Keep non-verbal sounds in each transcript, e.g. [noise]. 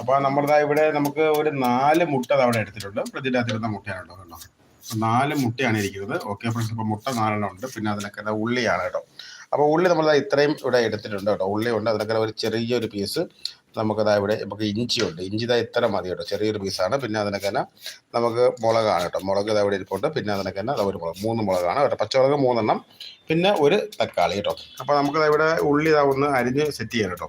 അപ്പോൾ നമ്മുടെ ഇവിടെ നമുക്ക് ഒരു നാല് മുട്ട അവിടെ എടുത്തിട്ടുണ്ട്. ഫ്രിഡ്ജിന്റെ അകത്തിരുന്ന മുട്ടയാണ് കേട്ടോ. കണ്ടോ നാല് മുട്ടയാണ് ഇരിക്കുന്നത്. ഓക്കെ ഫ്രണ്ട്സ് ഇപ്പോൾ മുട്ട നാലെണ്ണം ഉണ്ട്. പിന്നെ അതിനൊക്കെ ഉള്ളിയാണ് കേട്ടോ. അപ്പോൾ ഉള്ളി നമ്മൾ ഇത്രയും ഇവിടെ എടുത്തിട്ടുണ്ട് കേട്ടോ. ഉള്ളി ഉണ്ട്. അതിനൊക്കെ ഒരു ചെറിയൊരു പീസ് നമുക്കതാ ഇവിടെ നമുക്ക് ഇഞ്ചി ഉണ്ട്. ഇഞ്ചി ഇതാ ഇത്ര മതി കേട്ടോ. ചെറിയൊരു പീസാണ് പിന്നെ അതിനൊക്കെ തന്നെ നമുക്ക് മുളകാണ് കേട്ടോ. മുളക് ഇതാ ഇവിടെ ഇരിപ്പുണ്ട്. പിന്നെ അതിനൊക്കെ തന്നെ ഒരു മുളക്. മൂന്ന് മുളകാണ് കേട്ടോ. പച്ചമുളക് മൂന്നെണ്ണം. പിന്നെ ഒരു തക്കാളി കേട്ടോ. അപ്പോൾ നമുക്കത് ഇവിടെ ഉള്ളി ഇതാ ഒന്ന് അരിഞ്ഞ് സെറ്റ് ചെയ്യാം കേട്ടോ.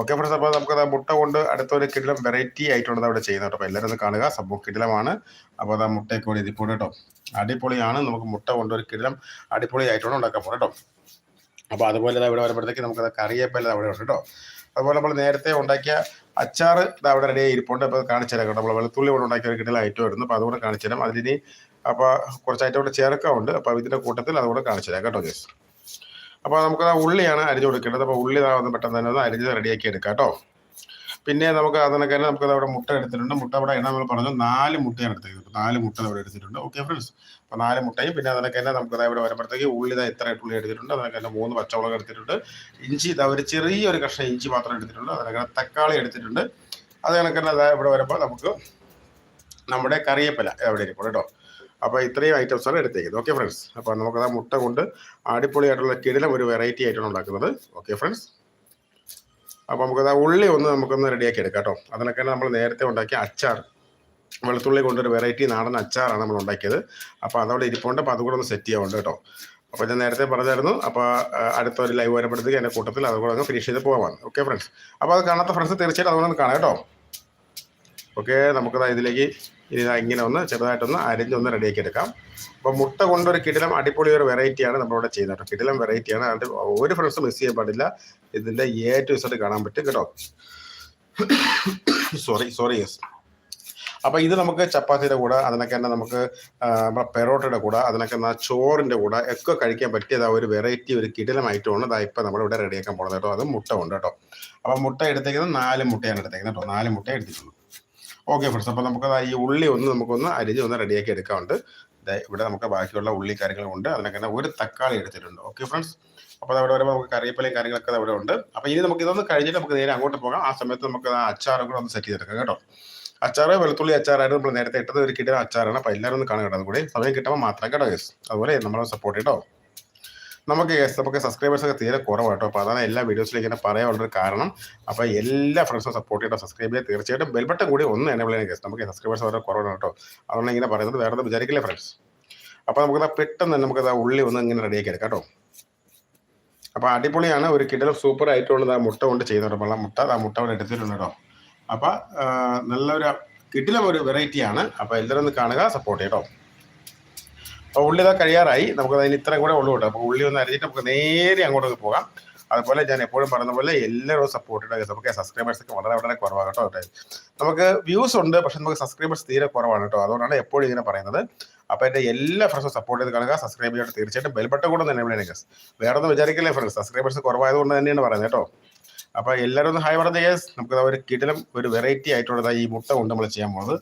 ഓക്കെ ഫ്രണ്ട്സ് അപ്പോൾ നമുക്കത് മുട്ട കൊണ്ട് അടുത്തൊരു കിടിലം വെറൈറ്റി ആയിട്ടുള്ളത് അവിടെ ചെയ്യുന്നത് കേട്ടോ. അപ്പോൾ എല്ലാവരും കാണുക. സംഭവം കിടിലമാണ്. അപ്പോൾ അതാ മുട്ടയൊക്കെ കൂടി ഇതിപ്പോൾ കേട്ടോ. അടിപൊളിയാണ്. നമുക്ക് മുട്ട കൊണ്ട് ഒരു കിടിലം അടിപൊളി ഉണ്ടാക്കാൻ പോകുന്നത് കേട്ടോ. അപ്പോൾ അതുപോലെ ഇവിടെ വരുമ്പോഴത്തേക്ക് നമുക്കത് കറിയേപ്പല്ല അവിടെ ഉണ്ട് കേട്ടോ. അതുപോലെ നമ്മൾ നേരത്തെ ഉണ്ടാക്കിയ അച്ചാർ അവിടെ റെഡി ഇരിപ്പുണ്ട് അപ്പോൾ കാണിച്ചു തരാം കേട്ടോ. നമ്മൾ വെളുത്തുള്ളി കൊണ്ട് ഉണ്ടാക്കിയ ഒരു ഐറ്റം ആയിരുന്നു. അപ്പോൾ അതുകൂടെ കാണിച്ചു തരാം. അതിന് അപ്പോൾ കുറച്ച് ഐറ്റം കൂടെ ചേർക്കാറുണ്ട് അപ്പോൾ ഇതിന്റെ കൂട്ടത്തിൽ അതുകൂടെ കാണിച്ചു തരാം കേട്ടോ ജസ് അപ്പോൾ നമുക്ക് ആ ഉള്ളിയാണ് അരിഞ്ഞു കൊടുക്കേണ്ടത്. അപ്പോൾ ഉള്ളി ഇതാവുന്ന പെട്ടെന്ന് തന്നെ ഒന്ന് അരിഞ്ഞ് റെഡിയാക്കി എടുക്കാം കേട്ടോ. പിന്നെ നമുക്ക് അതിനൊക്കെ തന്നെ നമുക്ക് അവിടെ മുട്ട എടുത്തിട്ടുണ്ട്. മുട്ട അവിടെ ഇടാൻ നമ്മൾ പറഞ്ഞു നാല് മുട്ടയാണ് എടുത്തിരിക്കുന്നത് നാല് മുട്ട അവിടെ എടുത്തിട്ടുണ്ട്. ഓക്കെ ഫ്രണ്ട്സ് അപ്പോൾ നാല് മുട്ടയും പിന്നെ അതിനൊക്കെ തന്നെ നമുക്ക് ഇവിടെ വരുമ്പോഴത്തേക്ക് ഉള്ളി ഇതാ ഇത്ര ഉള്ളി എടുത്തിട്ടുണ്ട്. അതിനൊക്കെ തന്നെ മൂന്ന് പച്ചമുളക് എടുത്തിട്ടുണ്ട്. ഇഞ്ചി ഇതാ ഒരു ചെറിയൊരു കഷ്ണം ഇഞ്ചി മാത്രം എടുത്തിട്ടുണ്ട്. അതിനൊക്കെ തക്കാളി എടുത്തിട്ടുണ്ട്. അത് കണക്കന്നെ ഇവിടെ വരുമ്പോൾ നമുക്ക് നമ്മുടെ കറിയപ്പല അവിടെ ഇരിക്കും കേട്ടോ. അപ്പോൾ ഇത്രയും ഐറ്റംസ് ആണ് എടുത്തേക്കുന്നത്. ഓക്കെ ഫ്രണ്ട്സ് അപ്പോൾ നമുക്കത് മുട്ട കൊണ്ട് അടിപൊളിയായിട്ടുള്ള കിടിലം ഒരു വെറൈറ്റി ആയിട്ടാണ് ഉണ്ടാക്കുന്നത്. ഓക്കെ ഫ്രണ്ട്സ് അപ്പോൾ നമുക്കത് ആ ഉള്ളി ഒന്ന് നമുക്കൊന്ന് റെഡിയാക്കി എടുക്കാം കേട്ടോ. അതിനൊക്കെ നമ്മൾ നേരത്തെ ഉണ്ടാക്കിയ അച്ചാർ വെളുത്തുള്ളി കൊണ്ടൊരു വെറൈറ്റി നാടൻ അച്ചാറാണ് നമ്മൾ ഉണ്ടാക്കിയത്. അപ്പോൾ അതവിടെ ഇരിപ്പുണ്ട്. അപ്പോൾ അതുകൂടെ ഒന്ന് സെറ്റ് ചെയ്യാറുണ്ട് കേട്ടോ. അപ്പോൾ ഞാൻ നേരത്തെ പറഞ്ഞായിരുന്നു. അപ്പോൾ അടുത്ത ഒരു ലൈവ് വരുമ്പോഴത്തേക്ക് എന്റെ കൂട്ടത്തിൽ അതുകൂടെ അങ്ങ് ഫിനിഷ് ചെയ്ത് പോകാൻ ഓക്കെ ഫ്രണ്ട്സ് അപ്പോൾ അത് കാണാത്ത ഫ്രണ്ട്സ് തീർച്ചയായിട്ടും അതുകൊണ്ട് ഒന്ന് കാണാം കേട്ടോ. ഓക്കെ നമുക്കത് ഇതിലേക്ക് ഇനി ഇങ്ങനെ ഒന്ന് ചെറുതായിട്ടൊന്ന് അരിഞ്ഞൊന്ന് റെഡിയാക്കി എടുക്കാം. അപ്പോൾ മുട്ട കൊണ്ടൊരു കിടിലം അടിപൊളി ഒരു വെറൈറ്റിയാണ് നമ്മളിവിടെ ചെയ്യുന്നത് കേട്ടോ. കിടിലം വെറൈറ്റിയാണ് അതിന്റെ ഒരു ഫ്രണ്ട്സ് മിസ് ചെയ്യാൻ പാടില്ല. ഇതിന്റെ എ ടു ഇസഡ് കാണാൻ പറ്റും കേട്ടോ. സോറി സോറി യെസ് അപ്പോൾ ഇത് നമുക്ക് ചപ്പാത്തിയുടെ കൂടെ അതിനൊക്കെ തന്നെ നമുക്ക് നമ്മുടെ പെറോട്ടയുടെ കൂടെ അതിനൊക്കെ തന്നെ ചോറിന്റെ കൂടെ ഒക്കെ കഴിക്കാൻ പറ്റിയത് ഒരു വെറൈറ്റി ഒരു കിടിലം ഐറ്റമാണ് ഇതാ ഇപ്പം നമ്മളിവിടെ റെഡിയാക്കാൻ പോകുന്നത് കേട്ടോ. അത് മുട്ട ഉണ്ട് കേട്ടോ. അപ്പോൾ മുട്ട എടുത്തേക്കുന്നത് നാല് മുട്ടയാണ് എടുത്തേക്കുന്നത് കേട്ടോ. നാല് മുട്ട എടുത്തിട്ടുള്ളൂ. ഓക്കെ ഫ്രണ്ട്സ് അപ്പോൾ നമുക്ക് ഈ ഉള്ളി ഒന്ന് നമുക്കൊന്ന് അരിഞ്ഞ് ഒന്ന് റെഡിയാക്കി എടുക്കാറുണ്ട് ഇവിടെ നമുക്ക് ബാക്കിയുള്ള ഉള്ളി കാര്യങ്ങളുണ്ട്. അതിനൊക്കെ ഒരു തക്കാളി എടുത്തിട്ടുണ്ട്. ഓക്കെ ഫ്രണ്ട്സ് അപ്പോൾ അവിടെ വരുമ്പോൾ നമുക്ക് കറിവേപ്പിലയും കാര്യങ്ങളൊക്കെ അവിടെ ഉണ്ട്. അപ്പോൾ ഇനി നമുക്ക് ഇതൊന്ന് കഴിഞ്ഞിട്ട് നമുക്ക് നേരെ അങ്ങോട്ട് പോകാം. ആ സമയത്ത് നമുക്ക് ആ അച്ചാറും കൂടെ ഒന്ന് സെറ്റ് ചെയ്തെടുക്കാം കേട്ടോ. അച്ചാറ് വെളുത്തുള്ളി അച്ചാറായിരുന്നു നമ്മൾ നേരത്തെ ഇട്ടത്. ഒരു കിട്ടിയ അച്ചാറാണ്. അപ്പോൾ എല്ലാവരും ഒന്ന് കാണുക കേട്ടോ അതുകൂടി സമയം കിട്ടുമ്പോൾ മാത്രം കേട്ടോ ഗസ് അതുപോലെ നമ്മളെ സപ്പോർട്ട് കേട്ടോ നമുക്ക് സബ്സ്ക്രൈബേഴ്സ് ഒക്കെ തീരെ കുറവാണ് കേട്ടോ. അപ്പോൾ അതാണ് എല്ലാ വീഡിയോസിലേക്ക് ഇങ്ങനെ പറയാനുള്ളൊരു കാരണം. അപ്പോൾ എല്ലാ ഫ്രണ്ട്സും സപ്പോർട്ട് ചെയ്യട്ടോ സബ്സ്ക്രൈബ് ചെയ്യുക തീർച്ചയായിട്ടും ബെൽബട്ടൺ കൂടി ഒന്ന് എനേബിൾ ചെയ്യാൻ കേസ് നമുക്ക് സബ്സ്ക്രൈബേഴ്സ് വളരെ കുറവാണ് കേട്ടോ. അതുകൊണ്ട് ഇങ്ങനെ പറയുന്നത് വേറെ വിചാരിക്കില്ല ഫ്രണ്ട്സ് അപ്പോൾ നമുക്ക് പെട്ടെന്ന് തന്നെ നമുക്ക് ഉള്ളി ഒന്ന് ഇങ്ങനെ റെഡിയാക്കി എടുക്കാം കേട്ടോ. അപ്പോൾ അടിപൊളിയാണ്. ഒരു കിടലും സൂപ്പർ ആയിട്ടുള്ളത് ആ മുട്ട കൊണ്ട് ചെയ്യുന്നുണ്ട്. വെള്ളം മുട്ട ആ മുട്ട കൊണ്ട് എടുത്തിട്ടുണ്ട് കേട്ടോ. അപ്പോൾ നല്ലൊരു കിടിലം ഒരു വെറൈറ്റിയാണ് അപ്പോൾ എല്ലാവരും ഒന്ന് കാണുക സപ്പോർട്ട് ചെയ്യട്ടോ അപ്പോൾ ഉള്ളി ഇതാ കഴിയാറായി. നമുക്ക് അതിന് ഇത്രയും കൂടെ ഉള്ളു കേട്ടോ. അപ്പോൾ ഉള്ളി ഒന്ന് അരിഞ്ഞിട്ട് നമുക്ക് നേരെ അങ്ങോട്ട് പോകാം. അതുപോലെ ഞാൻ എപ്പോഴും പറയുന്ന പോലെ എല്ലാവരും സപ്പോർട്ട് ചെയ്യുക നമുക്ക് സബ്സ്ക്രൈബേഴ്സ് ഒക്കെ വളരെ വളരെ കുറവാണ് കേട്ടോ. കേട്ടോ നമുക്ക് വ്യൂസ് ഉണ്ട് പക്ഷെ നമുക്ക് സബ്സ്ക്രൈബേഴ്സ് തീരെ കുറവാണ് കേട്ടോ. അതുകൊണ്ടാണ് എപ്പോഴും ഇങ്ങനെ പറയുന്നത്. അപ്പോൾ എന്റെ എല്ലാ ഫ്രണ്ട്സും സപ്പോർട്ട് ചെയ്ത് കാണുക സബ്സ്ക്രൈബ് ചെയ്യാനായിട്ട് തീർച്ചയായിട്ടും ബെൽബട്ടൺ കൂടെ തന്നെ ഗസ് വേറെ ഒന്നും വിചാരിക്കില്ലേ ഫ്രണ്ട്സ് സബ്സ്ക്രൈബേഴ്സ് കുറവായതുകൊണ്ട് തന്നെയാണ് പറയുന്നത് കേട്ടോ. അപ്പോൾ എല്ലാവരും ഒന്ന് ഹായ് പറഞ്ഞ യെസ് നമുക്ക് ഒരു കിടിലം ഒരു വെറൈറ്റി ആയിട്ടുള്ളത് ഈ മുട്ട കൊണ്ട് നമ്മൾ ചെയ്യാൻ പോകുന്നത്.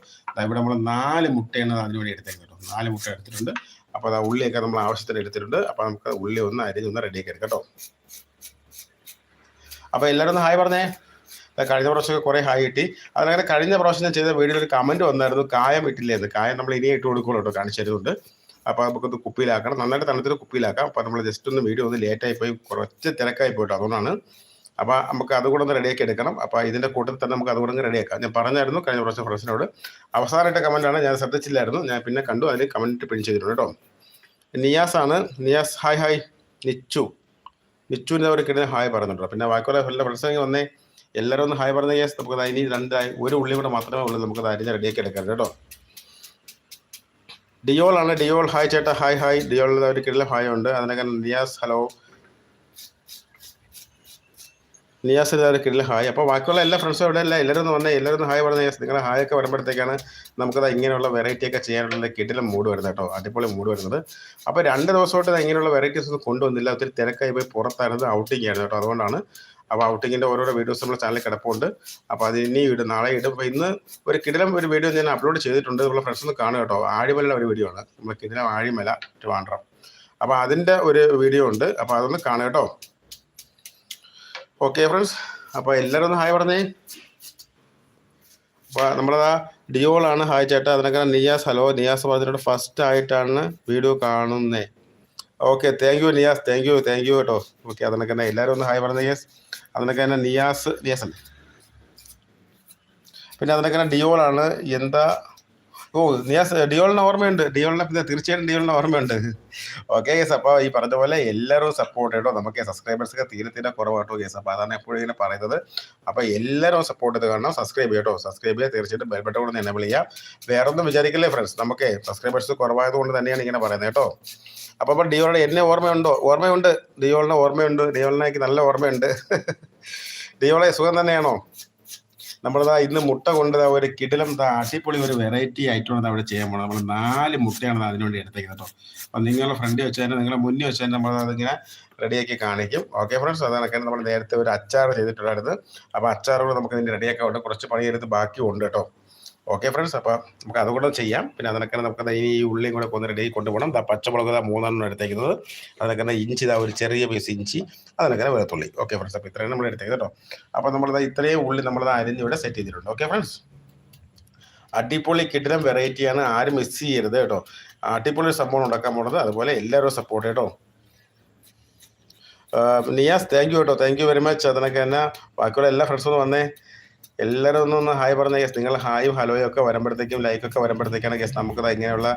ഇവിടെ നമ്മൾ നാല് മുട്ടയാണ് അതിന് വേണ്ടി എടുത്തേക്കുന്നത് കേട്ടോ. നാല് മുട്ട എടുത്തിട്ടുണ്ട്. അപ്പോൾ അത് ഉള്ളിയൊക്കെ നമ്മൾ ആവശ്യത്തിന് എടുത്തിട്ടുണ്ട്. അപ്പോൾ നമുക്ക് ഉള്ളി ഒന്ന് അരിഞ്ഞൊന്ന് റെഡിയാക്കി എടുക്കാം കേട്ടോ. അപ്പോൾ എല്ലാവരും ഒന്ന് ഹായ് പറഞ്ഞേ. കഴിഞ്ഞ പ്രാവശ്യമൊക്കെ കുറേ ഹായ് കിട്ടി. അതങ്ങനെ കഴിഞ്ഞ പ്രാവശ്യം ഞാൻ ചെയ്ത വീഡിയോയിൽ ഒരു കമന്റ് വന്നായിരുന്നു. കായം ഇട്ടില്ലേന്ന്. കായം നമ്മൾ ഇനിയും ഇട്ട് കൊടുക്കുള്ളൂ കേട്ടോ കാണിച്ചു തരുന്നുണ്ട്. അപ്പോൾ നമുക്കൊന്ന് കുപ്പിയിലാക്കണം. നന്നായിട്ട് തണുത്തിട്ട് കുപ്പിയിലാക്കാം. അപ്പോൾ നമ്മൾ ജസ്റ്റ് ഒന്ന് വീഡിയോ ഒന്ന് ലേറ്റായി പോയി. കുറച്ച് തിരക്കായി പോയിട്ടോ അതുകൊണ്ടാണ്. അപ്പോൾ നമുക്ക് അതുകൂടെ ഒന്ന് റെഡിയാക്കി എടുക്കണം. അപ്പോൾ ഇതിന്റെ കൂട്ടത്തിൽ തന്നെ നമുക്ക് അതുകൂടെ റെഡിയാക്കാം ഞാൻ പറഞ്ഞായിരുന്നു കഴിഞ്ഞ പ്രാവശ്യം ഫ്രണ്ട്സിനോട്. അവസാനമായിട്ട് കമന്റാണ് ഞാൻ ശ്രദ്ധിച്ചില്ലായിരുന്നു. ഞാൻ പിന്നെ കണ്ടു. അതിൽ കമന്റ് പിൻ ചെയ്തിട്ടുണ്ട് കേട്ടോ. നിയാസ് ആണ്. Niyas hi hi Nichu. നിച്ചുവിന്റെ അവർ കിടന്ന് ഹായ് പറഞ്ഞിട്ടുണ്ട് പിന്നെ ബാക്കിയുള്ള എല്ലാ ഫ്രണ്ട്സ് വന്നേ എല്ലാവരും ഒന്ന് ഹായ് പറഞ്ഞ യെസ് നമുക്ക് ഇനി രണ്ടായി ഒരു ഉള്ളി കൂടെ മാത്രമേ ഉള്ളൂ. നമുക്ക് അരിഞ്ഞ് റെഡിയാക്കി എടുക്കാം കേട്ടോ. ഡിയോൾ ആണ്. ഡിയോൾ ഹായ് ചേട്ടാ. ഹായ് ഹായ് ഡിയോളിൽ അവർ കിട്ടുന്ന ഹായ് ഉണ്ട്. അതിനൊക്കെ നിയാസ് ഹലോ നിയാസിന് ഒരു കിടല ഹായ്. അപ്പോൾ ബാക്കിയുള്ള എല്ലാ ഫ്രണ്ട്സും ഇവിടെ അല്ല എല്ലാവരും ഒന്ന് വന്നേ. എല്ലാവരും ഹായ് പറഞ്ഞ. നിങ്ങളുടെ ഹായ് ഒക്കെ വരുമ്പോഴത്തേക്കാണ് നമുക്കത് ഇങ്ങനെയുള്ള വെറൈറ്റി ഒക്കെ ചെയ്യാനുള്ള കിടിലം മൂഡ് വരുന്നത് കേട്ടോ. അടിപൊളി മൂഡ് വരുന്നത്. അപ്പോൾ രണ്ട് ദിവസമായിട്ട് ഇങ്ങനെയുള്ള വെറൈറ്റീസ് ഒന്നും കൊണ്ടുവന്നില്ല. ഒത്തിരി തിരക്കായി പോയി പുറത്തായിരുന്നു. ഔട്ടിംഗ് ആയിരുന്നു കേട്ടോ. അതുകൊണ്ടാണ്. അപ്പോൾ ഔട്ടിങ്ങിന്റെ ഓരോരോ വീഡിയോസ് നമ്മുടെ ചാനലിൽ കിടപ്പുണ്ട്. അപ്പോൾ അത് ഇനി ഇടും നാളെ ഇടും. അപ്പോൾ ഇന്ന് ഒരു കിടിലം ഒരു വീഡിയോ ഞാൻ അപ്ലോഡ് ചെയ്തിട്ടുണ്ട്. നമ്മളെ ഫ്രണ്ട്സ് ഒന്ന് കാണുക കേട്ടോ. ആഴിമല ഒരു വീഡിയോ ആണ്. നമ്മുടെ കിടിലം ആഴിമല ട്രിവാൻഡ്രം. അപ്പോൾ അതിന്റെ ഒരു വീഡിയോ ഉണ്ട്. അപ്പോൾ അതൊന്ന് കാണുക കേട്ടോ. ഓക്കെ ഫ്രണ്ട്സ് അപ്പോൾ എല്ലാവരും ഒന്ന് ഹായ് പറഞ്ഞേ. അപ്പോൾ നമ്മളതാ ഡിയോളാണ് ഹായ് ചേട്ടാ. അതിനൊക്കെ നിയാസ് ഹലോ. നിയാസ് പറഞ്ഞിട്ട് ഫസ്റ്റ് ആയിട്ടാണ് വീഡിയോ കാണുന്നത് okay thank you Niyas. Thank you thank you കേട്ടോ. ഓക്കെ അതിനൊക്കെ തന്നെ എല്ലാവരും ഒന്ന് ഹായ് പറഞ്ഞ യെസ് അതിനൊക്കെ തന്നെ നിയാസ് നിയാസ് അല്ലേ? പിന്നെ അതിനൊക്കെ തന്നെ ഡിയോളാണ് എന്താ ഓ നിയാസ് ഡിയോളിന് ഓർമ്മയുണ്ട്. ഡിയോളിനെ പിന്നെ തീർച്ചയായിട്ടും ഡിയോളിന് ഓർമ്മയുണ്ട്. ഓക്കെ യെസ് അപ്പോൾ ഈ പറഞ്ഞ പോലെ എല്ലാവരും സപ്പോർട്ട് ചെയ്തോ നമുക്ക് സബ്സ്ക്രൈബേഴ്സ് ഒക്കെ തീരെ തീരെ കുറവാട്ടോ യെസ് അപ്പോൾ അതാണ് എപ്പോഴും ഇങ്ങനെ പറയുന്നത്. അപ്പോൾ എല്ലാവരും സപ്പോർട്ട് ചെയ്ത് കാണണം സബ്സ്ക്രൈബ് ചെയ്യട്ടോ. സബ്സ്ക്രൈബ് ചെയ്യുക തീർച്ചയായിട്ടും ബെൽബട്ട കൂടെ എനേബിൾ ചെയ്യുക വേറെ ഒന്നും വിചാരിക്കില്ലേ ഫ്രണ്ട്സ് നമുക്ക് സബ്സ്ക്രൈബേഴ്സ് കുറവായത് കൊണ്ട് തന്നെയാണ് ഇങ്ങനെ പറയുന്നത് കേട്ടോ. അപ്പോൾ അപ്പോൾ ഡിയോളുടെ എന്നെ ഓർമ്മയുണ്ടോ? ഓർമ്മയുണ്ട്. ഡിയോളിനെ ഓർമ്മയുണ്ട്. ഡിയോളിനെ എനിക്ക് നല്ല ഓർമ്മയുണ്ട്. [laughs] ഡിയോളെ സുഖം തന്നെയാണോ? നമ്മളിതാ ഇന്ന് മുട്ട കൊണ്ട് ഒരു കിടിലം അടിപൊളി ഒരു വെറൈറ്റി ആയിട്ടുള്ളത് അവിടെ ചെയ്യാൻ പോകണം നമ്മൾ നാല് മുട്ടയാണ് അതിനുവേണ്ടി എടുത്തേക്കുന്നത് കേട്ടോ അപ്പം നിങ്ങളുടെ ഫ്രണ്ട് വെച്ച് തന്നെ നിങ്ങളുടെ മുന്നിൽ വെച്ച് തന്നെ നമ്മൾ അതിങ്ങനെ റെഡിയാക്കി കാണിക്കും. ഓക്കെ ഫ്രണ്ട്സ് അതാണ് നമ്മൾ നേരത്തെ ഒരു അച്ചാർ ചെയ്തിട്ടുണ്ടായിരുന്നു. അപ്പോൾ അച്ചാറുകൾ നമുക്ക് ഇതിന്റെ റെഡിയാക്കാൻ ഉണ്ട് കുറച്ച് പണിയെടുത്ത് ബാക്കി ഉണ്ട് കേട്ടോ ഓക്കെ ഫ്രണ്ട്സ് അപ്പോൾ നമുക്ക് അതുകൂടെ ചെയ്യാം. പിന്നെ അതിനൊക്കെ നമുക്ക് ഇനി ഈ ഉള്ളിയും കൂടെ ഒന്ന് റെഡി കൊണ്ടുപോകണം. പച്ചമുളക് മൂന്നെണ്ണം എടുത്തേക്കുന്നത്. അതിനൊക്കെ ഇഞ്ചി ഇതാ ഒരു ചെറിയ പീസ് ഇഞ്ചി അതിനൊക്കെ വെളുത്തുള്ളി. ഓക്കെ ഫ്രണ്ട്സ് അപ്പോൾ ഇത്രയും നമ്മൾ എടുത്തേക്കുന്നത് കേട്ടോ. അപ്പോൾ നമ്മളിതാ ഇത്രയും ഉള്ളി നമ്മൾ അരിഞ്ഞ് ഇവിടെ സെറ്റ് ചെയ്തിട്ടുണ്ട്. ഓക്കെ ഫ്രണ്ട്സ് അടിപൊളി കിടിലം വെറൈറ്റിയാണ് ആരും മിസ് ചെയ്യരുത് കേട്ടോ. അടിപൊളി സംഭവം ഉണ്ടാക്കാൻ പോണത്. അതുപോലെ എല്ലാവരും സപ്പോർട്ട് കേട്ടോ. നിയാസ് താങ്ക് യു കേട്ടോ. താങ്ക് യു വെരി മച്ച് അതിനൊക്കെ തന്നെ ബാക്കിയുള്ള എല്ലാ ഫ്രണ്ട്സും വന്നേ. എല്ലാവരും ഒന്ന് ഒന്ന് ഹായ് പറഞ്ഞ ഗസ് നിങ്ങൾ ഹായും ഹലോയും ഒക്കെ വരുമ്പോഴത്തേക്കും ലൈക്കൊക്കെ വരുമ്പോഴത്തേക്കാണ് ഗസ് നമുക്ക് ഇങ്ങനെയുള്ള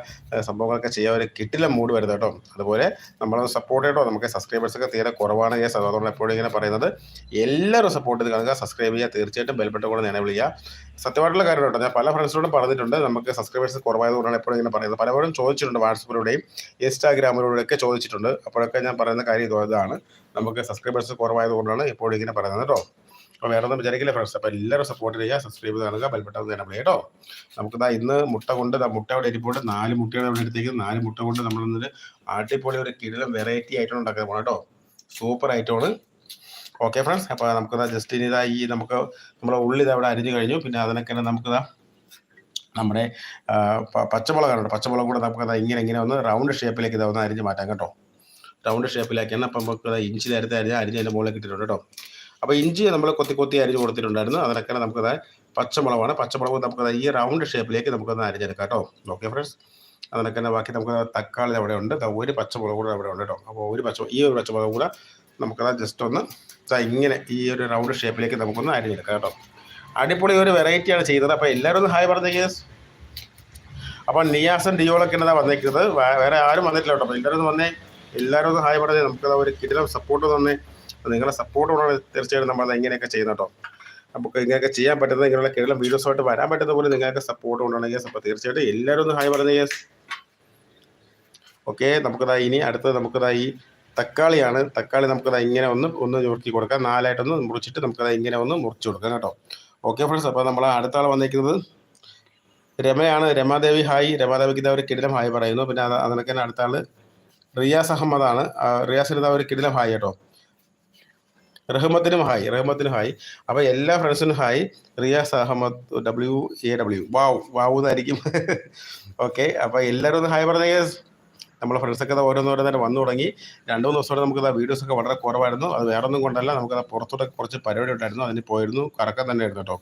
സംഭവങ്ങളൊക്കെ ചെയ്യാൻ ഒരു കിട്ടില്ല മൂഡ് വരുന്നത് കേട്ടോ. അതുപോലെ നമ്മൾ സപ്പോർട്ട് ചെയ്യട്ടോ. നമുക്ക് സബ്സ്ക്രൈബേഴ്സ് ഒക്കെ തീരെ കുറവാണ് ഗസ് അതുകൊണ്ട് എപ്പോഴും ഇങ്ങനെ പറയുന്നത്. എല്ലാവരും സപ്പോർട്ട് ചെയ്ത് കാണുക സബ്സ്ക്രൈബ് ചെയ്യുക. തീർച്ചയായിട്ടും ബെൽബട്ട കൂടെ ഞാൻ വിളിക്കുക സത്യമായിട്ടുള്ള കാര്യം കേട്ടോ. ഞാൻ പല ഫ്രണ്ട്സിനോടും പറഞ്ഞിട്ടുണ്ട്. നമുക്ക് സബ്സ്ക്രൈബേഴ്സ് കുറവായതുകൊണ്ടാണ് എപ്പോഴും ഇങ്ങനെ പറയുന്നത്. പലപ്പോഴും ചോദിച്ചിട്ടുണ്ട് വാട്സപ്പിലൂടെയും ഇൻസ്റ്റാഗ്രാമിലൂടെയൊക്കെ ചോദിച്ചിട്ടുണ്ട്. അപ്പോഴൊക്കെ ഞാൻ പറയുന്ന കാര്യം ഇത് ഇതാണ് നമുക്ക് സബ്സ്ക്രൈബേഴ്സ് കുറവായതുകൊണ്ടാണ് എപ്പോഴും ഇങ്ങനെ പറയുന്നത് കേട്ടോ. അപ്പോൾ വേറെ ഒന്നും വിചാരിക്കില്ല ഫ്രണ്ട്സ് അപ്പോൾ എല്ലാവരും സപ്പോർട്ട് ചെയ്യുക സബ്സ്ക്രൈബ് കാണുക ബെൽബട്ടൺ തന്നെ കേട്ടോ നമുക്ക് ഇതാ ഇന്ന് മുട്ട കൊണ്ട് മുട്ട അവിടെ ഇരിപ്പുണ്ട്. നാല് മുട്ടയാണ് അവിടെ എടുത്തേക്ക് നാല് മുട്ട കൊണ്ട് നമ്മൾ ഇന്നൊരു ആട്ടിപ്പൊളി ഒരു കിടിലം വെറൈറ്റി ആയിട്ടാണ് ഉണ്ടാക്കാൻ പോകണം കേട്ടോ. സൂപ്പർ ആയിട്ടാണ്. ഓക്കെ ഫ്രണ്ട്സ് അപ്പോൾ നമുക്ക് ദാ ജസ്റ്റ് ഇനി ഇതാ ഈ നമുക്ക് നമ്മുടെ ഉള്ളി ഇതാ അരിഞ്ഞു കഴിഞ്ഞു. പിന്നെ അതിനൊക്കെ തന്നെ നമുക്ക് ദാ നമ്മുടെ പച്ചമുളകാണ് പച്ചമുളക് കൂടെ നമുക്ക് ദാ ഇങ്ങനെ ഇങ്ങനെ ഒന്ന് റൗണ്ട് ഷേപ്പിലേക്ക് ഇതാ ഒന്ന് അരിഞ്ഞ് മാറ്റാം കേട്ടോ. റൗണ്ട് ഷേപ്പിലാക്കിയാണ് അപ്പം നമുക്ക് ഇഞ്ചി നേരത്തെ അരിഞ്ഞ് അരിഞ്ഞ് അതിന്റെ മുകളിലേക്ക് ഇട്ടിട്ടുണ്ട് കേട്ടോ. അപ്പോൾ ഇഞ്ചി നമ്മൾ കൊത്തി കൊത്തി അരിഞ്ഞ് കൊടുത്തിട്ടുണ്ടായിരുന്നു. അതിനൊക്കെ നമുക്കത് പച്ചമുളകാണ്. പച്ചമുളക് നമുക്കത് ഈ റൗണ്ട് ഷേപ്പിലേക്ക് നമുക്കൊന്ന് അരിഞ്ഞെടുക്കാം കേട്ടോ. ഓക്കെ ഫ്രണ്ട്സ് അതിനൊക്കെ തന്നെ ബാക്കി നമുക്ക് തക്കാളി അവിടെ ഉണ്ട്. ഒരു പച്ചമുളക് കൂടെ അവിടെ ഉണ്ട് കേട്ടോ. അപ്പോൾ ഒരു പച്ച ഈ ഒരു പച്ചമുളക് കൂടെ നമുക്കത് ജസ്റ്റ് ഒന്ന് ഇങ്ങനെ ഈ ഒരു റൗണ്ട് ഷേപ്പിലേക്ക് നമുക്കൊന്ന് അരിഞ്ഞെടുക്കാം കേട്ടോ. അടിപൊളി ഒരു വെറൈറ്റിയാണ് ചെയ്തത്. അപ്പോൾ എല്ലാവരും ഒന്ന് ഹായ് പറഞ്ഞ കേസ് അപ്പോൾ നിയാസും ഡിയോളൊക്കെ എന്നതാണ് വന്നേക്കുന്നത്. വേറെ ആരും വന്നിട്ടില്ല കേട്ടോ. അപ്പോൾ എല്ലാവരും ഒന്ന് വന്നേ. എല്ലാവരും ഒന്ന് ഹായ് പറഞ്ഞേ. നമുക്ക് ഒരു കിടിലം സപ്പോർട്ട് തന്നെ. നിങ്ങളുടെ സപ്പോർട്ട് കൊണ്ടാണ് തീർച്ചയായിട്ടും നമ്മൾ അത് എങ്ങനെയൊക്കെ ചെയ്യുന്ന കേട്ടോ നമുക്ക് ഇങ്ങനെയൊക്കെ ചെയ്യാൻ പറ്റുന്നത് ഇങ്ങനെയുള്ള വീഡിയോസ് ആയിട്ട് വരാൻ പറ്റുന്ന പോലെ നിങ്ങൾക്ക് സപ്പോർട്ട് യെസ് അപ്പോൾ തീർച്ചയായിട്ടും എല്ലാവരും ഒന്ന് ഹായ് പറഞ്ഞു. യെസ് ഓക്കെ നമുക്കതാ ഇനി അടുത്തത് നമുക്കതാ ഈ തക്കാളിയാണ്. തക്കാളി നമുക്കതാ ഇങ്ങനെ ഒന്ന് ഒന്ന് ഞുറുക്കി കൊടുക്കാം. നാലായിട്ടൊന്ന് മുറിച്ചിട്ട് നമുക്കതാ ഇങ്ങനെ ഒന്ന് മുറിച്ച് കൊടുക്കാം കേട്ടോ. ഓക്കെ ഫ്രണ്ട്സ് അപ്പോൾ നമ്മൾ അടുത്ത ആൾ വന്നിരിക്കുന്നത് രമയാണ്. രമാദേവി ഹായ്. രമാദേവിക്ക് ഇതാ ഒരു കിടിലം ഹായ് പറയുന്നു. പിന്നെ അത് അതിനൊക്കെ അടുത്ത ആൾ റിയാസ് അഹമ്മദാണ്. റിയാസിന് ഇതാ ഒരു കിടിലം ഹായ് കേട്ടോ. റഹ്മത്തിനും ഹായ് റഹ്മത്തിനും ഹായ്. അപ്പോൾ എല്ലാ ഫ്രണ്ട്സിനും hi. Riyas Ahammed W A W wow wow എന്നായിരിക്കും. ഓക്കെ അപ്പോൾ എല്ലാവരും ഒന്ന് ഹായ് പറഞ്ഞ. നമ്മളെ ഫ്രണ്ട്സൊക്കെ ഓരോന്നോരോന്നേരം വന്നു തുടങ്ങി. രണ്ട് മൂന്ന് ദിവസത്തോടെ നമുക്ക് വീഡിയോസ് ഒക്കെ വളരെ കുറവായിരുന്നു. അത് വേറെ ഒന്നും കൊണ്ടല്ല. നമുക്ക് പുറത്തോട്ട് കുറച്ച് പരിപാടി ഉണ്ടായിരുന്നു. അതിന് പോയിരുന്നു. കറക്കം തന്നെ ആയിരുന്നു കേട്ടോ.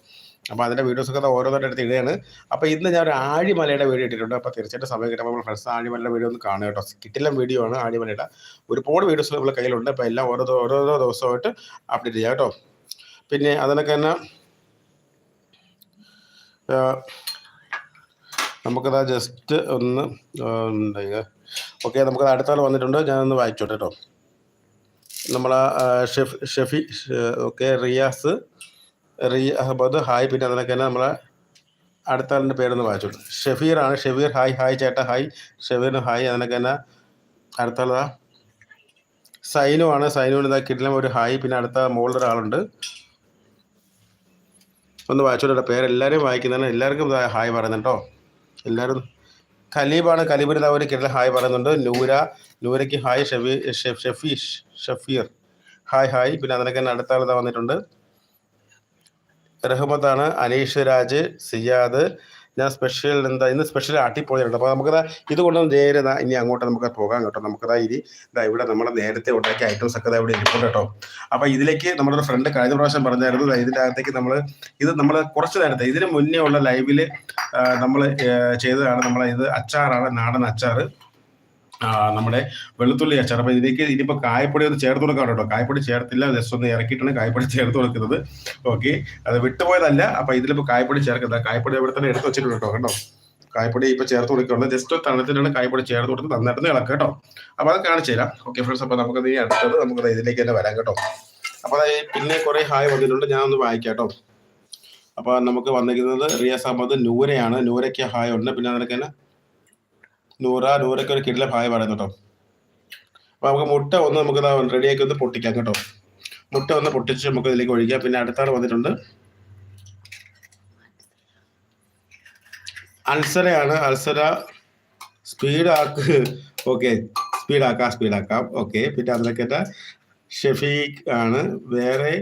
അപ്പോൾ അതിന്റെ വീഡിയോസ് ഒക്കെ ഓരോന്നായിട്ട് എടുത്ത് ഇടുകയാണ്. അപ്പോൾ ഇന്ന് ഞാൻ ഒരു ആഴിമലയുടെ വീഡിയോ ഇട്ടിട്ടുണ്ട്. അപ്പോൾ തീർച്ചയായിട്ടും സമയം കിട്ടുമ്പോൾ നമ്മൾ ഫ്രണ്ട്സ് ആഴിമലയുടെ വീഡിയോ ഒന്ന് കാണുക കേട്ടോ. കിട്ടില്ല വീഡിയോ ആണ് ആഴിമലയുടെ. ഒരുപാട് വീഡിയോസ് നമ്മളെ കയ്യിലുണ്ട്. അപ്പോൾ എല്ലാം ഓരോ ഓരോരോ ദിവസമായിട്ട് അപ്ഡേറ്റ് ചെയ്യാം കേട്ടോ. പിന്നെ അതിനൊക്കെ തന്നെ നമുക്കതാ ജസ്റ്റ് ഒന്ന് ഓക്കെ നമുക്കത് അടുത്താൾ വന്നിട്ടുണ്ട്. ഞാനൊന്ന് വായിച്ചോട്ടെ കേട്ടോ. നമ്മളെ ഷെഫ് ഷെഫി ഓക്കെ റിയാസ് റിയ അഹമ്മദ് ഹായ് പിന്നെ അതിനൊക്കെ തന്നെ നമ്മളെ അടുത്ത ആളിന്റെ പേരൊന്ന് വായിച്ചോളൂ ഷെഫീറാണ്. ഷെഫീർ ഹായ് ഹായ് ചേട്ടാ ഹായ്. ഷെഫീറിന് ഹായ് അതിനൊക്കെ തന്നെ അടുത്ത ആളതാ സൈനു ആണ് സൈനുവിന് ഇതാ കിട്ടിലും ഒരു ഹായ് പിന്നെ അടുത്ത മുകളിൽ ഒരാളുണ്ട്. ഒന്ന് വായിച്ചോട്ടെ പേര് എല്ലാവരും വായിക്കുന്നതാണ് എല്ലാവർക്കും ഹായ് പറയുന്നുണ്ട് എല്ലാവരും ഖലീബാണ് ഖലീബിന് ഒരു കിട്ടിൽ ഹായ് പറയുന്നുണ്ട്. Noora നൂരയ്ക്ക് hi Shefi Shefeer Shafeer. Hi hi. പിന്നെ അതിനൊക്കെ അടുത്ത ആൾ വന്നിട്ടുണ്ട്. റഹ്മത്താണ് അനീഷ് രാജ് സിയാദ്. ഞാൻ സ്പെഷ്യൽ എന്താ ഇന്ന് സ്പെഷ്യൽ ആട്ടിപ്പോയിട്ടുണ്ട് അപ്പോൾ നമുക്കത് ഇതുകൊണ്ട് നേരെ ഇനി അങ്ങോട്ട് നമുക്ക് പോകാം കേട്ടോ. നമുക്കതാ ഇനി ഇതാ ഇവിടെ നമ്മുടെ നേരത്തെ ഉണ്ടാക്കിയ ഐറ്റംസ് ഒക്കെ ഇവിടെ ഇരിക്കും കേട്ടോ. അപ്പോൾ ഇതിലേക്ക് നമ്മുടെ ഒരു ഫ്രണ്ട് കഴിഞ്ഞ പ്രാവശ്യം പറഞ്ഞായിരുന്നു. ഇതിന്റെ അകത്തേക്ക് നമ്മൾ ഇത് നമ്മൾ കുറച്ച് നേരത്തെ ഇതിന് മുന്നേ ഉള്ള ലൈവിൽ നമ്മൾ ചെയ്തതാണ് നമ്മളെ ഇത് അച്ചാറാണ് നാടൻ അച്ചാറ്. ആ, നമ്മുടെ വെളുത്തുള്ളി അച്ചാർ അപ്പൊ ഇതിലേക്ക് ഇനിയിപ്പോൾ കായപ്പൊടി ഒന്ന് ചേർത്ത് കൊടുക്കാം കേട്ടോ കായപ്പൊടി ചേർത്തില്ല ജസ്റ്റ് ഒന്ന് ഇറക്കിയിട്ടാണ് കായപ്പൊടി ചേർത്ത് കൊടുക്കുന്നത്. ഓക്കെ അത് വിട്ടുപോയതല്ല. അപ്പൊ ഇതിലിപ്പോ കായപ്പൊടി ചേർക്കുന്നത്. കായപ്പൊടി അവിടെ തന്നെ എടുത്ത് വെച്ചിട്ടുണ്ട് കേട്ടോ കേട്ടോ കായപ്പൊടി ഇപ്പൊ ചേർത്ത് കൊടുക്കുകയുള്ളൂ ജസ്റ്റ് തണുത്തിട്ടാണ് കായപ്പൊടി ചേർത്ത് കൊടുത്ത് നന്നായിട്ട് ഇളക്കുക കേട്ടോ. അപ്പോൾ അത് കാണിച്ചു തരാം. ഓക്കെ ഫ്രണ്ട്സ് അപ്പോൾ നമുക്ക് ഈ അടുത്തത് നമുക്ക് ഇതിലേക്ക് തന്നെ വരാം കേട്ടോ. അപ്പോൾ അത് പിന്നെ കുറേ ഹായ് വന്നിട്ടുണ്ട്. ഞാൻ ഒന്ന് വായിക്കാം കേട്ടോ. അപ്പൊ നമുക്ക് വന്നിരിക്കുന്നത് റിയാസ് അഹമ്മദ് നൂരയാണ്. നൂരയ്ക്ക് ഹായ് ഉണ്ട്. പിന്നെ അതിനൊക്കെ നൂറ നൂറൊക്കെ ഒരു കിടില ഭാഗമാണ് കേട്ടോ. അപ്പൊ നമുക്ക് മുട്ട ഒന്ന് നമുക്ക് റെഡിയാക്കി ഒന്ന് പൊട്ടിക്കാം കേട്ടോ. മുട്ട ഒന്ന് പൊട്ടിച്ച് നമുക്ക് ഇതിലേക്ക് ഒഴിക്കാം. പിന്നെ അടുത്താണ് വന്നിട്ടുണ്ട്. അൽസരയാണ് അൽസര സ്പീഡാക്ക് ഓക്കെ സ്പീഡാക്കാം സ്പീഡാക്കാം ഓക്കെ പിന്നെ അതിലൊക്കെ ഷെഫീഖ് ആണ്. വേറെ?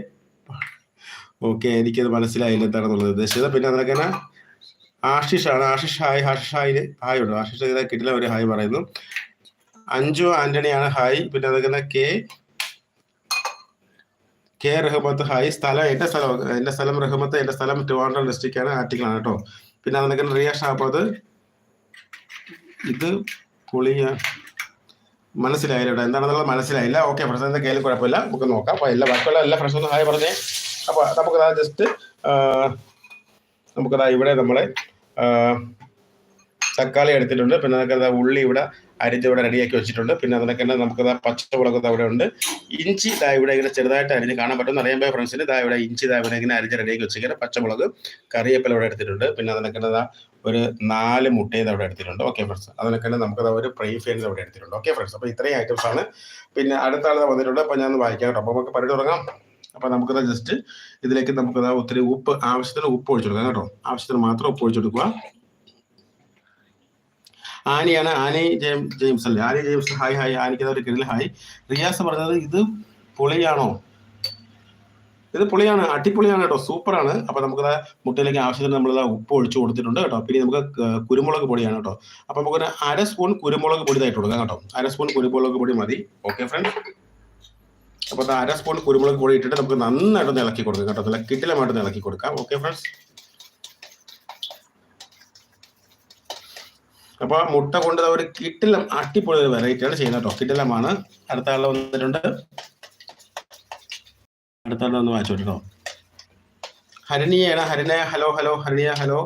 ഓക്കെ എനിക്കത് മനസ്സിലായില്ല എന്താണെന്നുള്ളത് ഉദ്ദേശിച്ചത്. പിന്നെ അതിലൊക്കെ ആഷിഷ് ആണ് Ashish hi. Ashish hi. Hi ഉണ്ട്. ആഷിഷ് കിട്ടില്ല ഒരു ഹായ് പറയുന്നു. അഞ്ജു ആന്റണിയാണ് ഹായ്. പിന്നെ അതൊക്കെ കെ. കെ റഹ്മത്ത് ഹായ്. സ്ഥലം എന്റെ സ്ഥലം എന്റെ സ്ഥലം റഹ്മത്ത് എന്റെ സ്ഥലം ട്രിവാൻഡ്രം ഡിസ്ട്രിക്റ്റ് ആണ് ആറ്റിക്കലാണ് കേട്ടോ. പിന്നെ അതൊക്കെ റിയ ഷാബാദ് ഇത് പുളിയ മനസ്സിലായില്ല കേട്ടോ. എന്താണെന്നുള്ളത് മനസ്സിലായില്ല. ഓക്കെ എന്താ കയ്യിൽ കുഴപ്പമില്ല. നമുക്ക് നോക്കാം. അപ്പൊ എല്ലാ ബാക്കിയുള്ള എല്ലാ ഫ്രണ്ട്സും ഹായ് പറഞ്ഞേ. അപ്പൊ നമുക്കതാ ജസ്റ്റ് നമുക്കതാ ഇവിടെ നമ്മളെ തക്കാളി എടുത്തിട്ടുണ്ട്. പിന്നെ നമുക്കത് ഉള്ളി ഇവിടെ അരിഞ്ഞ് ഇവിടെ റെഡിയാക്കി വെച്ചിട്ടുണ്ട്. പിന്നെ അതിനൊക്കെ തന്നെ നമുക്ക് പച്ചമുളക് അവിടെ ഉണ്ട്. ഇഞ്ചി ദാ ഇവിടെ ഇങ്ങനെ ചെറുതായിട്ട് അരിഞ്ഞ് കാണാൻ പറ്റുന്ന അറിയാൻ പോയ ഫ്രണ്ട്സിന് ദാ ഇവിടെ ഇഞ്ചി ദാ ഇവിടെ ഇങ്ങനെ അരിഞ്ഞ് റെഡിയാക്കി വെച്ചിരിക്കുന്നത് പച്ചമുളക് കറിയപ്പല ഇവിടെ എടുത്തിട്ടുണ്ട്. പിന്നെ അതിനൊക്കെ ഒരു നാല് മുട്ടയും അവിടെ എടുത്തിട്ടുണ്ട്. ഓക്കെ ഫ്രണ്ട്സ് അതിനൊക്കെ തന്നെ നമുക്ക് ഒരു പ്രൈ ഫെയിൻസ് അവിടെ എടുത്തിട്ടുണ്ട്. ഓക്കെ ഫ്രണ്ട്സ് അപ്പോൾ ഇത്രയും ഐറ്റംസ് ആണ്. പിന്നെ അടുത്ത ആൾ വന്നിട്ടുണ്ട്. അപ്പോൾ ഞാൻ വായിക്കാം കേട്ടോ. അപ്പോൾ നമുക്ക് പരിപാടി തുടങ്ങാം. അപ്പോൾ നമുക്കത് ജസ്റ്റ് ഇതിലേക്ക് നമുക്കത് ഒത്തിരി ഉപ്പ് ആവശ്യത്തിന് ഉപ്പ് ഒഴിച്ചു കൊടുക്കാം കേട്ടോ. ആവശ്യത്തിന് മാത്രം ഉപ്പ് ഒഴിച്ചു കൊടുക്കുക ആനിയാണ് ആനി ജെയിംസ് ജെയിംസ് അല്ലേ? ആനി ജെയിംസ് ഹായ് ഹായ് ആനിക്ക് ഒരു കിരൽ ഹായ് റിയാസ് പറഞ്ഞത് ഇത് പൊളിയാണോ? ഇത് പൊളിയാണ് അടിപൊളിയാണ് കേട്ടോ. സൂപ്പറാണ്. അപ്പൊ നമുക്ക് മുട്ടയിലേക്ക് ആവശ്യത്തിന് നമ്മൾ ഉപ്പ് ഒഴിച്ചു കൊടുത്തിട്ടുണ്ട് കേട്ടോ. പിന്നെ നമുക്ക് കുരുമുളക് പൊടിയാണ് കേട്ടോ. അപ്പൊ നമുക്കൊരു അര സ്പൂൺ കുരുമുളക് പൊടി ഇതായിട്ട് കൊടുക്കാം കേട്ടോ. അര സ്പൂൺ കുരുമുളക് പൊടി മതി. ഓക്കെ ഫ്രണ്ട്സ് അപ്പൊ അത് അര സ്പൂൺ കുരുമുളക് പൊടി ഇട്ടിട്ട് നമുക്ക് നന്നായിട്ട് ഇളക്കി കൊടുക്കാം കേട്ടോ. നല്ല കിട്ടിലമായിട്ട് ഇളക്കി കൊടുക്കാം. ഓക്കെ ഫ്രണ്ട്സ് അപ്പൊ മുട്ട കൊണ്ട് ഒരു കിട്ടിലം അട്ടിപ്പൊളി ഒരു വെറൈറ്റിയാണ് ചെയ്യുന്നത് കേട്ടോ. കിട്ടിലമാണ് അടുത്ത ആളെ വന്നിട്ടുണ്ട്. അടുത്ത ആളെ ഒന്ന് വായിച്ചു കേട്ടോ. ഹരണിയാണ് Haraniya hello hello Haraniya hello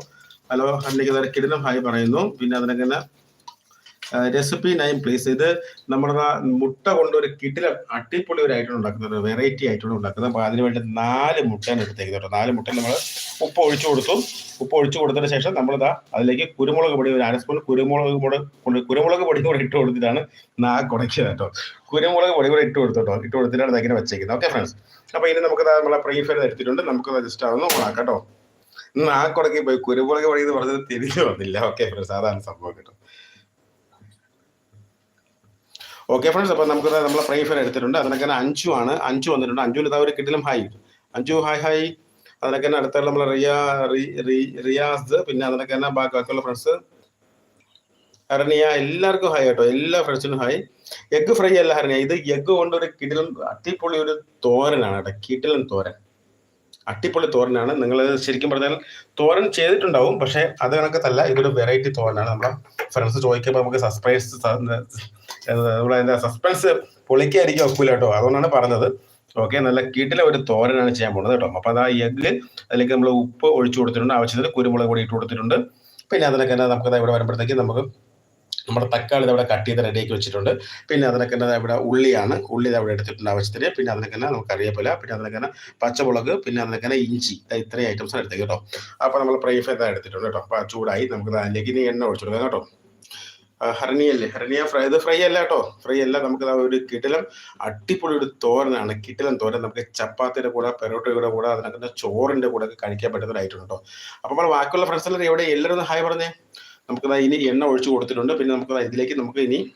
hello ഹരണിക്ക് കിടിലം ഹായ് പറയുന്നു. പിന്നെ അതിനൊക്കെ റെസിപ്പി നൈൻ പ്ലീസ് ഇത് നമ്മുടെ മുട്ട കൊണ്ട് ഒരു കിടിലം അട്ടിപ്പൊളി ഒരു ഐറ്റം ഉണ്ടാക്കുന്നത് വെറൈറ്റി ഐറ്റം ഉണ്ടാക്കുന്നത്. അപ്പോൾ അതിന് വേണ്ടി നാല് മുട്ടയാണ് എടുത്തേക്കുന്നത് കേട്ടോ നാല് മുട്ട നമ്മൾ ഉപ്പ് ഒഴിച്ചു കൊടുത്തു. ഉപ്പ് ഒഴിച്ചു കൊടുത്തതിന് ശേഷം നമ്മളിതാ അതിലേക്ക് കുരുമുളക് പൊടി ഒരു അര സ്പൂൺ കുരുമുളക് പൊടി കൊണ്ട്- കുരുമുളക് പൊടി കൂടെ ഇട്ട് കൊടുത്തിട്ടാണ് നാ കുടയ്ക്കുക കേട്ടോ. കുരുമുളക് പൊടി കൂടെ ഇട്ട് കൊടുത്തു കേട്ടോ. ഇട്ട് കൊടുത്തിട്ടാണ് ഇതങ്ങനെ വെച്ചേക്കുന്നത്. ഓക്കെ ഫ്രണ്ട്സ് അപ്പോൾ ഇനി നമുക്ക് നമ്മളെ പ്രീഫയർ എടുത്തിട്ടുണ്ട്. നമുക്ക് ജസ്റ്റ് അതൊന്ന് ഓണാക്കാം കേട്ടോ. നാ കുടക്കി പോയി കുരുമുളക് പൊടി എന്ന് പറഞ്ഞത് തിരിച്ചു വന്നില്ല. ഓക്കെ ഫ്രണ്ട്സ് അതാണ് സംഭവം കേട്ടോ. ഓക്കെ ഫ്രണ്ട്സ് അപ്പോൾ നമുക്ക് നമ്മളെ ഫ്രൈ ഫയർ എടുത്തിട്ടുണ്ട്. അതിനൊക്കെ അഞ്ചു ആണ്. അഞ്ചു വന്നിട്ടുണ്ട്. അഞ്ചുവിൽ ഇതാ ഒരു കിട്ടിലും ഹായ് അഞ്ചു ഹായ് ഹായ് അതിനൊക്കെ തന്നെ അടുത്തുള്ള നമ്മളെ റിയ റിയാസ്. പിന്നെ അതിനൊക്കെ തന്നെ ബാക്കി ബാക്കിയുള്ള ഫ്രണ്ട്സ് ഹരണിയ എല്ലാവർക്കും ഹായ് കേട്ടോ. എല്ലാ ഫ്രണ്ട്സിനും ഹായ് എഗ് ഫ്രൈ അല്ല ഹരണിയ ഇത് എഗ് കൊണ്ട് ഒരു കിടിലും അടിപൊളി ഒരു തോരനാണ് കേട്ടോ. കിടിലും തോരൻ. അട്ടിപ്പൊളി തോരനാണ്. നിങ്ങൾ ശരിക്കും പറഞ്ഞാൽ തോരൻ ചെയ്തിട്ടുണ്ടാവും പക്ഷേ അത് കണക്കത്തല്ല. ഇതൊരു വെറൈറ്റി തോരനാണ്. നമ്മളെ ഫ്രണ്ട്സ് ചോദിക്കുമ്പോൾ നമുക്ക് സസ്പെൻസ് നമ്മളെ എന്താ സസ്പെൻസ് പൊളിക്കായിരിക്കും ഒക്കില്ല കേട്ടോ. അതുകൊണ്ടാണ് പറഞ്ഞത്. ഓക്കെ നല്ല കീട്ടിലെ ഒരു തോരനാണ് ചെയ്യാൻ പോകുന്നത് കേട്ടോ. അപ്പോൾ അത് ആ എഗ്ഗ് അതിലേക്ക് നമ്മൾ ഉപ്പ് ഒഴിച്ചു കൊടുത്തിട്ടുണ്ട്. ആവശ്യത്തിന് കുരുമുളക് പൊടി ഇട്ട് കൊടുത്തിട്ടുണ്ട്. പിന്നെ അതിനൊക്കെ നമുക്ക് ഇവിടെ വരുമ്പോഴത്തേക്ക് നമുക്ക് നമ്മുടെ തക്കാളി ഇവിടെ കട്ട് ചെയ്ത് റെഡിയാക്കി വെച്ചിട്ടുണ്ട്. പിന്നെ അതിനൊക്കെ ഇവിടെ ഉള്ളിയാണ്. ഉള്ളി അവിടെ എടുത്തിട്ടുണ്ട് ആവശ്യത്തിന്. പിന്നെ അതിനൊക്കെ നമുക്ക് അറിയപ്പില്ല പിന്നെ അതിനൊക്കെ പച്ചമുളക് പിന്നെ അതിനൊക്കെ ഇഞ്ചി. ഇത്രയും ഐറ്റംസ് എടുത്തേക്ക് കേട്ടോ. അപ്പോൾ നമ്മൾ ഫ്രൈ ഫ്രൈ എടുത്തിട്ടുണ്ട് കേട്ടോ. അപ്പോൾ ചൂടായി നമുക്ക് അതിലേക്ക് ഇനി എണ്ണ ഒഴിച്ചു കൊടുക്കാം കേട്ടോ. ഹരണിയല്ലേ ഹരണിയ ഫ്രൈ ഇത് ഫ്രൈ അല്ല കേട്ടോ. ഫ്രൈ അല്ല. നമുക്ക് ഒരു കിടിലം അടിപൊളി ഒരു തോരനാണ്. കിടിലം തോരൻ. നമുക്ക് ചപ്പാത്തിയുടെ കൂടെ പെറോട്ടയുടെ കൂടെ അതിനകത്ത് ചോറിന്റെ കൂടെ ഒക്കെ കഴിക്കാൻ പറ്റുന്ന ഒരു ഐറ്റം കേട്ടോ. അപ്പോൾ നമ്മൾ ബാക്കിയുള്ള ഫ്രണ്ട്സ് എല്ലാവരും എവിടെ? എല്ലാവരും ഹായ് പറഞ്ഞേ. നമുക്ക് ഇനി എണ്ണ ഒഴിച്ചു കൊടുത്തിട്ടുണ്ട്. പിന്നെ നമുക്ക് ഇതിലേക്ക് നമുക്ക് ഇനി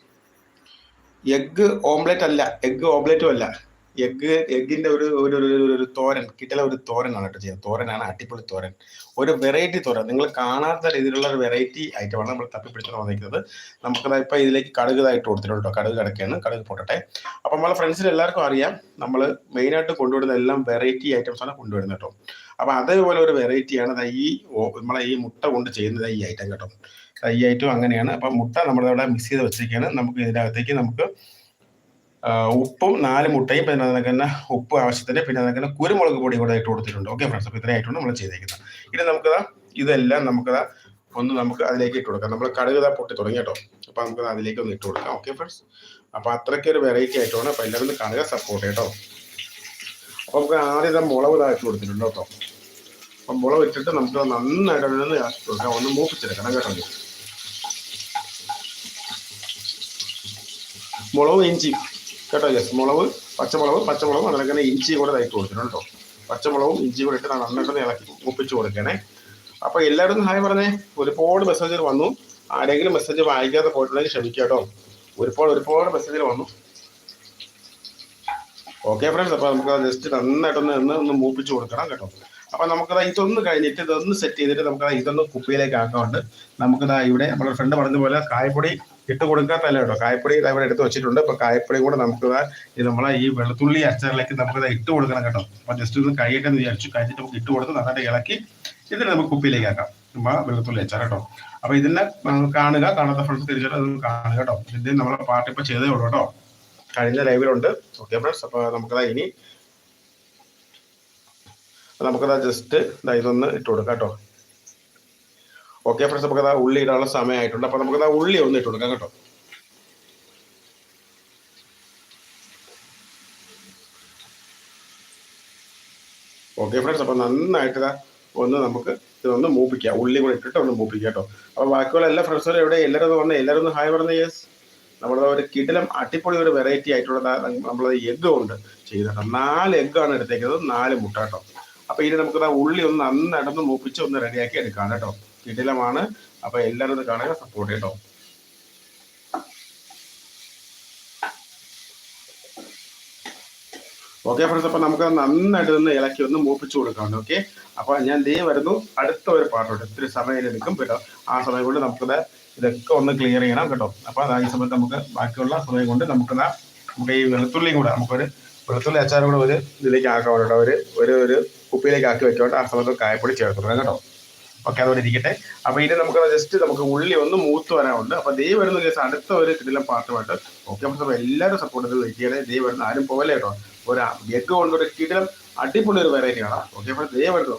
എഗ്ഗ് ഓംലെറ്റ് അല്ല എഗ്ഗ് ഓംലെറ്റും അല്ല. എഗ്ഗ് എഗ്ഗിന്റെ ഒരു ഒരു ഒരു- തോരൻ കിട്ടല ഒരു തോരനാണ് കേട്ടോ ചെയ്യുന്നത് തോരനാണ് അടിപൊളി തോരൻ. ഒരു വെറൈറ്റി തോരൻ. നിങ്ങൾ കാണാത്ത രീതിയിലുള്ള ഒരു വെറൈറ്റി ഐറ്റമാണ് നമ്മൾ തപ്പിപ്പിടിച്ചിട്ട് വന്നിരിക്കുന്നത്. നമുക്കത് ഇപ്പൊ ഇതിലേക്ക് കടുക് ഇതായിട്ട് കൊടുത്തിട്ടുണ്ട് കടുക് കിടക്കുകയാണ്. കടുക് പൊട്ടട്ടെ. അപ്പൊ നമ്മളെ ഫ്രണ്ട്സിന് എല്ലാവർക്കും അറിയാം നമ്മൾ മെയിനായിട്ട് കൊണ്ടുവരുന്ന എല്ലാം വെറൈറ്റി ഐറ്റംസ് ആണ് കൊണ്ടുവരുന്നത് കേട്ടോ. അപ്പൊ അതേപോലെ ഒരു വെറൈറ്റിയാണ് ഈ നമ്മളെ ഈ മുട്ട കൊണ്ട് ചെയ്യുന്നത് ഈ ഐറ്റം കേട്ടോ. ഈ ഐറ്റം അങ്ങനെയാണ്. അപ്പൊ മുട്ട നമ്മളിവിടെ മിക്സ് ചെയ്ത് വെച്ചിരിക്കുകയാണ്. നമുക്ക് ഇതിനകത്തേക്ക് നമുക്ക് ഉപ്പും നാല് മുട്ടയും പിന്നെ അതിനകത്ത് തന്നെ ഉപ്പ് ആവശ്യത്തിന് പിന്നെ അതിനകത്ത് കുരുമുളക് പൊടി കൂടെ ഇട്ട് കൊടുത്തിട്ടുണ്ട്. ഓക്കെ ഫ്രണ്ട്സ് അപ്പോൾ ഇത്രയായിട്ടാണ് നമ്മൾ ചെയ്തേക്കുന്നത്. ഇനി നമുക്കതാ ഇതെല്ലാം നമുക്കതാ ഒന്ന് നമുക്ക് അതിലേക്ക് ഇട്ട് കൊടുക്കാം. നമ്മൾ കടുക് ദാ പൊട്ടി തുടങ്ങി കേട്ടോ. അപ്പോൾ നമുക്ക് അതിലേക്ക് ഒന്ന് ഇട്ട് കൊടുക്കാം. ഓക്കെ ഫ്രണ്ട്സ് അപ്പോൾ അത്രയ്ക്ക് ഒരു വെറൈറ്റി ആയിട്ടാണ്. അപ്പോൾ എല്ലാവരും കടുക സപ്പോർട്ട് കേട്ടോ. അപ്പോൾ നമുക്ക് ആദ്യം മുളക് ഇതാ ഇട്ട് കൊടുത്തിട്ടുണ്ട് കേട്ടോ. അപ്പം മുളക് ഇട്ടിട്ട് നമുക്ക് നന്നായിട്ട് ഒന്ന് ഇളക്കി കൊടുക്കാം. ഒന്ന് മൂപ്പിച്ചെടുക്കണം കേട്ടോ. മുളകും ഇഞ്ചി കേട്ടോ യെസ് മുളക് പച്ചമുളക് പച്ചമുളകും അതിനൊക്കെ തന്നെ ഇഞ്ചി കൂടെ ഇതായിട്ട് കൊടുത്തിട്ടുണ്ട് കേട്ടോ. പച്ചമുളകും ഇഞ്ചി കൂടെ ഇട്ട് നന്നായിട്ട് ഇളക്കി മൂപ്പിച്ച് കൊടുക്കണേ. അപ്പോൾ എല്ലാവരും ഹായ് പറഞ്ഞേ. ഒരുപാട് മെസ്സേജുകൾ വന്നു. ആരെങ്കിലും മെസ്സേജ് വായിക്കാതെ പോയിട്ടുണ്ടെങ്കിൽ ക്ഷമിക്കാം കേട്ടോ. ഒരുപാട് ഒരുപാട് മെസ്സേജുകൾ വന്നു. ഓക്കെ ഫ്രണ്ട്സ് അപ്പോൾ നമുക്ക് ജസ്റ്റ് നന്നായിട്ടൊന്ന് ഒന്ന് ഒന്ന് മൂപ്പിച്ച് കൊടുക്കണം കേട്ടോ. അപ്പൊ നമുക്കത് ഇതൊന്ന് കഴിഞ്ഞിട്ട് ഇതൊന്ന് സെറ്റ് ചെയ്തിട്ട് നമുക്ക് ഇതൊന്ന് കുപ്പിയിലേക്ക് ആക്കാറുണ്ട് നമുക്കത് ഇവിടെ നമ്മുടെ ഫ്രണ്ട് പറഞ്ഞ പോലെ കായപ്പൊടി ഇട്ട് കൊടുക്കാത്തല്ല കേട്ടോ. കായപ്പൊടി ഇവിടെ എടുത്ത് വെച്ചിട്ടുണ്ട്. അപ്പൊ കായപ്പൊടി കൂടെ നമുക്ക് നമ്മളെ ഈ വെളുത്തുള്ളി അച്ചാറിലേക്ക് നമുക്ക് ഇട്ട് കൊടുക്കണം കേട്ടോ. അപ്പൊ ജസ്റ്റ് ഒന്ന് കഴിയട്ടെ എന്ന് വിചാരിച്ചു. കഴിഞ്ഞിട്ട് നമുക്ക് ഇട്ട് കൊടുത്ത് നന്നായിട്ട് ഇളക്കി ഇതിനെ നമുക്ക് കുപ്പിയിലേക്ക് ആക്കാം. ചുമ്മാ വെളുത്തുള്ളി അച്ചാർ കേട്ടോ. അപ്പൊ ഇതിനെ കാണുക. കാണാത്ത ഫ്രണ്ട്സ് തിരിച്ചിട്ട് കാണുക കേട്ടോ. ഇതിന്റെ നമ്മളെ പാർട്ടി ഇപ്പൊ ചെയ്തേ ഉള്ളൂ കേട്ടോ. കഴിഞ്ഞ ലൈവിലുണ്ട്. ഓക്കെ ഫ്രണ്ട്സ് അപ്പൊ നമുക്കതാ ഇനി നമുക്കതാ ജസ്റ്റ് ഇതൊന്ന് ഇട്ട് കൊടുക്കാം കേട്ടോ. ഓക്കെ ഫ്രണ്ട്സ് നമുക്കതാ ഉള്ളി ഇടാനുള്ള സമയമായിട്ടുണ്ട്. അപ്പൊ നമുക്കതാ ഉള്ളി ഒന്ന് ഇട്ട് കൊടുക്കാം കേട്ടോ. ഓക്കെ ഫ്രണ്ട്സ് അപ്പൊ നന്നായിട്ട് ഇതാ ഒന്ന് നമുക്ക് ഇതൊന്ന് മൂപ്പിക്കാം. ഉള്ളി കൂടെ ഇട്ടിട്ട് ഒന്ന് മൂപ്പിക്കാം കേട്ടോ. അപ്പൊ ബാക്കിയുള്ള എല്ലാ ഫ്രണ്ട്സുകളും എവിടെ എല്ലാവരും ഒന്ന് എല്ലാവരും ഒന്ന് ഹായ് പറഞ്ഞ യെസ് നമ്മുടെ ഒരു കിടിലം അടിപൊളി ഒരു വെറൈറ്റി ആയിട്ടുള്ള നമ്മളത് എഗ്ഗ് കൊണ്ട് ചെയ്തിട്ട് നാല് എഗ്ഗാണ് എടുത്തേക്കുന്നത്. നാല് മുട്ട കേട്ടോ. അപ്പൊ ഇനി നമുക്ക് ആ ഉള്ളി ഒന്ന് നന്നായിട്ടൊന്ന് മൂപ്പിച്ച് ഒന്ന് റെഡിയാക്കി എടുക്കാം കേട്ടോ. കിടിലമാണ്. അപ്പൊ എല്ലാവരും ഒന്ന് കാണുക സപ്പോർട്ട് കേട്ടോ ഓക്കെ ഫ്രണ്ട്സ് അപ്പൊ നമുക്ക് നന്നായിട്ട് ഒന്ന് ഇളക്കി ഒന്ന് മൂപ്പിച്ചു കൊടുക്കാം. ഓക്കെ അപ്പൊ ഞാൻ ദേ വരുന്നു. അടുത്ത ഒരു പാട്ടുണ്ട് ഇത്തിരി സമയം എടുക്കും പിന്നെ ആ സമയം കൊണ്ട് നമുക്കിത് ഇതൊക്കെ ഒന്ന് ക്ലിയർ ചെയ്യണം കേട്ടോ. അപ്പോൾ ഈ സമയത്ത് നമുക്ക് ബാക്കിയുള്ള സമയം കൊണ്ട് നമുക്ക് നമുക്ക് ഈ വെളുത്തുള്ളിയും കൂടെ നമുക്കൊരു വെളുത്തുള്ളി അച്ചാർ കൂടെ ഒരു ഇതിലേക്ക് ആക്കാൻ കേട്ടോ ഒരു ഒരു ഒരു കുപ്പിയിലേക്ക് ആക്കി വെച്ചോട്ടെ ആ സമയത്ത് കായപ്പൊടി ചേർത്തിടണം കേട്ടോ. ഓക്കെ അതുകൊണ്ട് ഇരിക്കട്ടെ. അപ്പോൾ ഇനി നമുക്ക് ജസ്റ്റ് നമുക്ക് ഉള്ളി ഒന്ന് മൂത്ത് വരാനുണ്ട്. അപ്പോൾ ദൈവം വരുന്ന ദിവസം അടുത്ത ഒരു കിടിലം പാട്ടുമായിട്ട് ഓക്കെ അപ്പൊ എല്ലാവരും സപ്പോർട്ട് ചെയ്ത് വെയിറ്റ് ചെയ്യണേ. ദേ വരുന്ന ആരും പോലെ കേട്ടോ. ഒരു എഗ് കൊണ്ട് ഒരു കിടിലം അടിപൊളി ഒരു വെറൈറ്റി കാണാം. ഓക്കെ അപ്പൊ ദൈവം വരുന്നു.